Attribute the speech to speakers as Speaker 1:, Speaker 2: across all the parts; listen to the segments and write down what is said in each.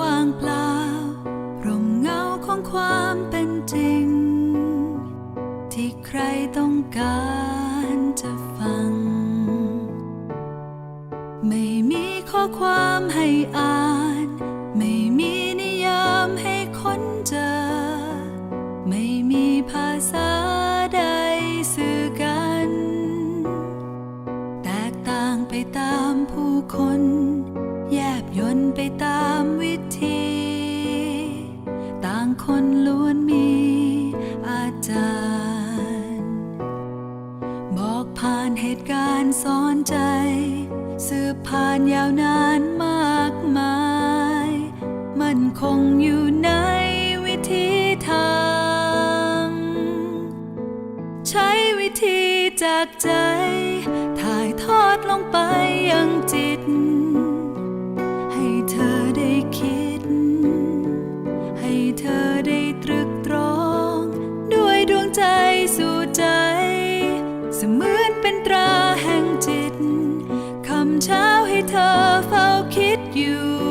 Speaker 1: ว่างเปล่ารมเงาของความเป็นจริง ที่ใครต้องการจะฟัง ไม่มีข้อความให้อ่าน ไม่มีนิยามให้ค้นเจอ ไม่มีภาษาใดสื่อกัน แตกต่างไปตามผู้คน ยนไปตามวิธี ต่างคนล้วนมีอาจารย์ บอกผ่านเหตุการณ์สอนใจ สืบผ่านยาวนานมากมาย มันคงอยู่ในวิธีทาง ใช้วิธีจากใจ ถ่ายทอดลงไปยังจิต จิต คำเช้าให้เธอเฝ้าคิดอยู่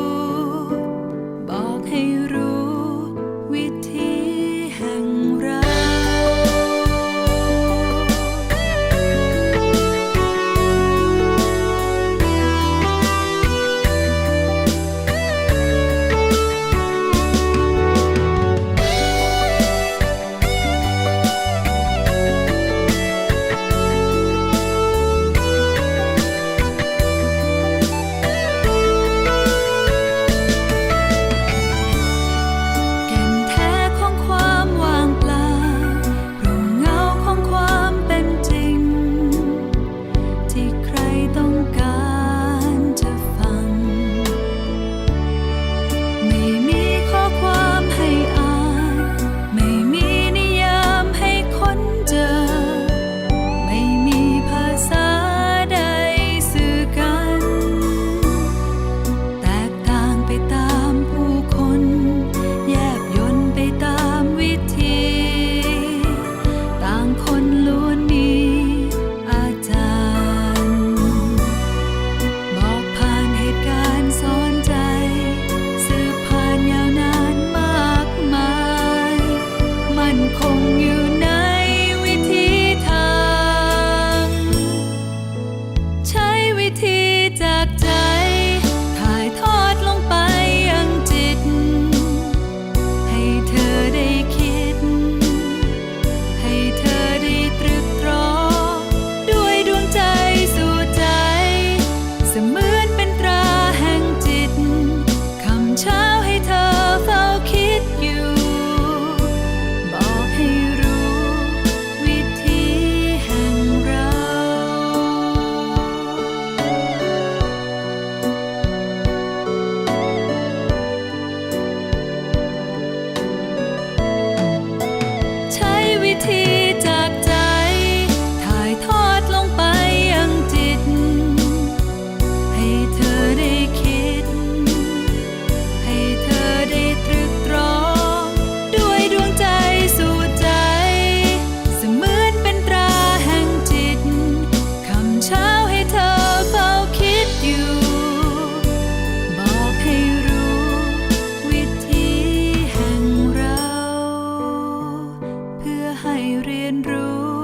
Speaker 1: ให้เรียนรู้